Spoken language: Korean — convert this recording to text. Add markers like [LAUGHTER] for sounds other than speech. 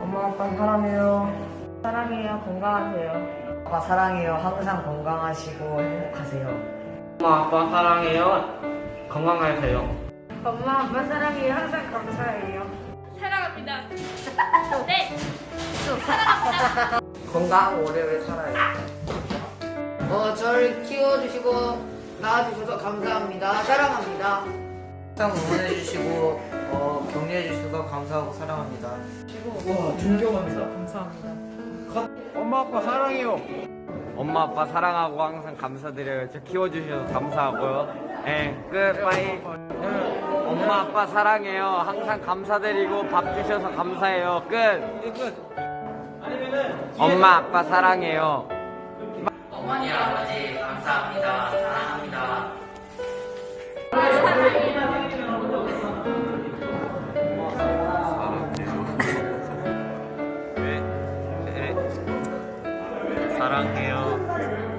엄마 아빠 사랑해요. 사랑해요. 건강하세요. 아빠 사랑해요. 항상 건강하시고 행복하세요. 엄마 아빠 사랑해요. 건강하세요. 엄마 아빠 사랑해요. 항상 감사해요. 사랑합니다. [LAUGHS] 네. 사랑합니다. 건강하고 오래오래 살아요. 어, 저를 키워주시고 낳아주셔서 감사합니다. 사랑합니다. 항상 응원해주시고 어, 감사하고 사랑합니다. 엄마 아빠 사랑해요. 엄마 아빠 사랑하고 항상 감사드려요. 저 키워주셔서 감사하고요. 예, 끝, 빠이. 엄마 아빠 사랑해요. 항상 감사드리고 밥 주셔서 감사해요. 끝. 엄마 아빠 사랑해요. 어머니 아버지 감사합니다. 사랑해요.